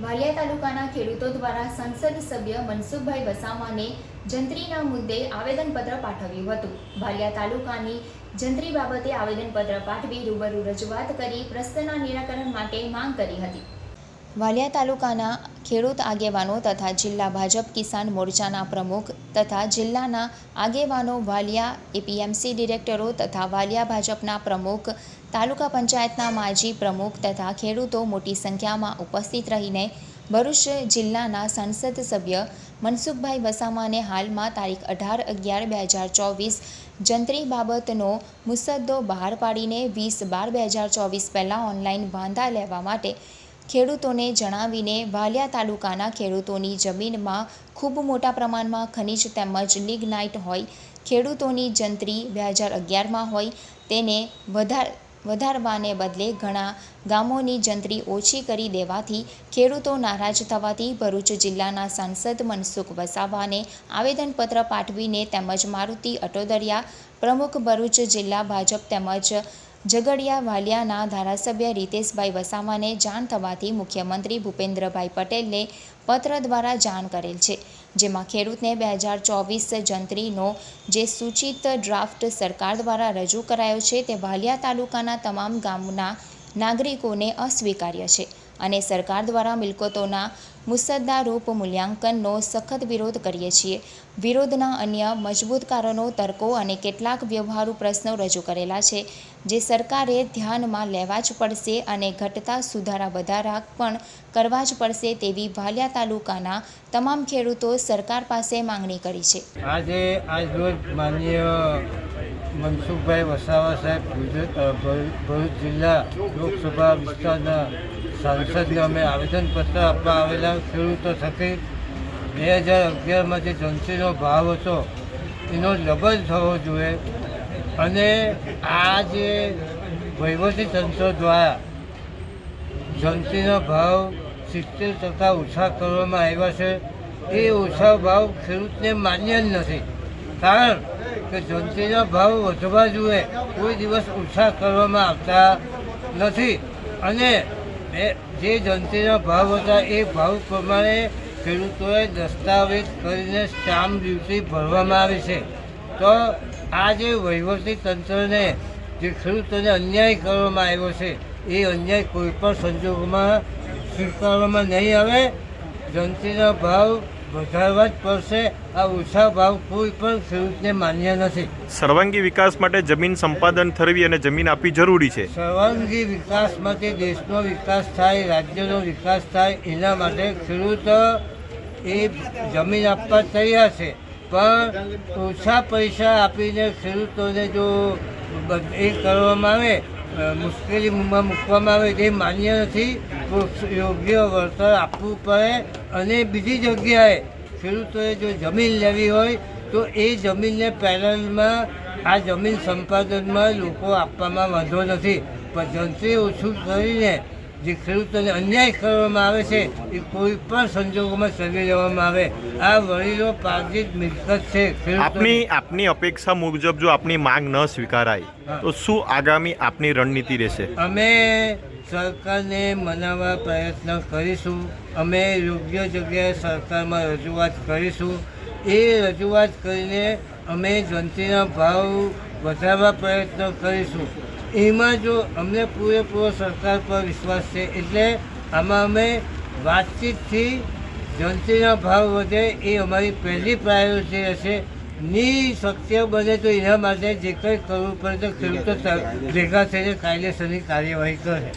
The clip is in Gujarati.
વાલિયા તાલુકાના ખેડૂતો દ્વારા સંસદ સભ્ય મનસુખભાઈ વસાવાને જંત્રીના મુદ્દે આવેદનપત્ર પાઠવ્યું હતું. વાલિયા તાલુકાની જંત્રી બાબતે આવેદનપત્ર પાઠવી રૂબરૂ રજૂઆત કરી પ્રશ્નના નિરાકરણ માટે માંગ કરી હતી. વાલિયા તાલુકાના ખેડૂત આગેવાનો તથા જિલ્લા ભાજપ કિસાન મોરચાના પ્રમુખ તથા જિલ્લાના આગેવાનો વાલિયા એપીએમસી ડિરેક્ટરો તથા વાલિયા ભાજપના પ્રમુખ, તાલુકા પંચાયતના માજી પ્રમુખ તથા ખેડૂતો મોટી સંખ્યામાં ઉપસ્થિત રહીને ભરૂચ જિલ્લાના સંસદ સભ્ય મનસુખભાઈ વસામાને હાલમાં તારીખ અઢાર અગિયાર બે હજાર ચોવીસ જંત્રી બાબતનો મુસદ્દો બહાર પાડીને વીસ બાર બે હજાર ચોવીસ પહેલાં ઓનલાઈન વાંધા લેવા માટે ખેડૂતોને જણાવીને વાલિયા તાલુકાના ખેડૂતોની જમીનમાં ખૂબ મોટા પ્રમાણમાં ખનિજ તેમજ લિગ્નાઇટ હોય, ખેડૂતોની જંત્રી બે હજાર અગિયારમાં હોય, તેને વધાર, વધારવાને બદલે ઘણા ગામોની જંત્રી ઓછી કરી દેવાથી ખેડૂતો નારાજ થવાથી ભરૂચ જિલ્લાના સાંસદ મનસુખ વસાવાને આવેદનપત્ર પાઠવીને તેમજ મારુતિ અટોદરિયા પ્રમુખ ભરૂચ જિલ્લા ભાજપ તેમજ ઝઘડિયા વાલિયાના ધારાસભ્ય રીતેશભાઈ વસાવાને જાણ થવાથી મુખ્યમંત્રી ભૂપેન્દ્રભાઈ પટેલને પત્ર દ્વારા જાણ કરેલ છે, જેમાં ખેડૂતને બે હજાર ચોવીસ જંત્રીનો જે સૂચિત ડ્રાફ્ટ સરકાર દ્વારા રજૂ કરાયો છે, તે વાલિયા તાલુકાના તમામ ગામના નાગરિકોને અસ્વીકાર્ય છે. અને સરકાર દ્વારા મિલકતોના મુસદ્દારૂપ મૂલ્યાંકનનો સખત વિરોધ કરીએ છીએ. વિરોધના અન્ય મજબૂત કારણો, તર્કો અને કેટલાક વ્યવહારુ પ્રશ્નો રજૂ કરેલા છે, જે સરકારે ધ્યાનમાં લેવા જ પડશે અને ઘટતા સુધારા વધારા પણ કરવા જ પડશે તેવી ભાલિયા તાલુકાના તમામ ખેડૂતો સરકાર પાસે માંગણી કરી છે. આજે આજરોજ માનનીય મનસુખભાઈ વસાવા સાહેબ ભરૂચ જિલ્લા લોકસભા વિસ્તારના સાંસદને અમે આવેદનપત્ર આપવા આવેલા ખેડૂતો થકી બે હજાર અગિયારમાં જે જંસીનો ભાવ હતો, એનો ડબલ થવો જોઈએ. અને આ જે વહીવટી તંત્ર દ્વારા જંસીનો ભાવ સિત્તેર ટકા ઓછા કરવામાં આવ્યા છે, એ ઓછા ભાવ ખેડૂતને માન્ય જ નથી. કારણ કે જંતીના ભાવ વધવા જોઈએ. કોઈ દિવસ ઓછા કરવામાં આવતા નથી. અને જે જંત્રીના ભાવ હતા એ ભાવ પ્રમાણે ખેડૂતોએ દસ્તાવેજ કરીને સ્ટામ્પ ડ્યુટી ભરવામાં આવે છે. તો આ જે વહીવટી તંત્રને જે ખેડૂતોને અન્યાય કરવામાં આવ્યો છે, એ અન્યાય કોઈ પણ સંજોગોમાં સ્વીકારવામાં નહીં આવે. જંત્રીના ભાવ વધારવા જ પડશે. આ ઓછા ભાવ કોઈ પણ ખેડૂતને માન્ય નથી. સર્વાંગી વિકાસ માટે જમીન સંપાદન થરવી અને જમીન આપવી જરૂરી છે. સર્વાંગી વિકાસ માટે દેશનો વિકાસ થાય રાજ્યનો વિકાસ થાય એના માટે ખેડૂત એ જમીન આપવા તૈયાર છે. પણ ઓછા પૈસા આપીને ખેડૂતોને જો એ કરવામાં આવે મુશ્કેલીમાં મૂકવામાં આવે તે માન્ય નથી. યોગ્ય વળતર આપવું પડે. અને બીજી જગ્યાએ ખેડૂતોએ જો જમીન લેવી હોય, તો એ જમીનને પેનલમાં, આ જમીન સંપાદનમાં લોકો આપવામાં વાંધો નથી. પણ જનતે ઓછું કરીને જે ખેડૂતોને અન્યાય કરવામાં આવે છે એ કોઈ પણ સંજોગોમાં સર્વે લેવામાં આવે. આ વડીલો પાર્જિત મિલકત છે. આપની આપની અપેક્ષા મુજબ જો આપની માંગ ન સ્વીકારાય તો શું આગામી આપની રણનીતિ રહેશે? અમે સરકારને મનાવવા પ્રયત્ન કરીશું. અમે યોગ્ય જગ્યાએ સરકારમાં રજૂઆત કરીશું. એ રજૂઆત કરીને અમે જંત્રીના ભાવ વધારવા પ્રયત્ન કરીશું. એમાં જો અમને પૂરેપૂરો સરકાર પર વિશ્વાસ છે, એટલે આમાં અમે વાતચીતથી જંત્રીના ભાવ વધે એ અમારી પહેલી પ્રાયોરિટી હશે. ની શક્ય બને તો એના માટે જે કંઈ કરવું પડે તો ખેડૂતો ભેગા થઈને કાયદેસરની કાર્યવાહી કરે.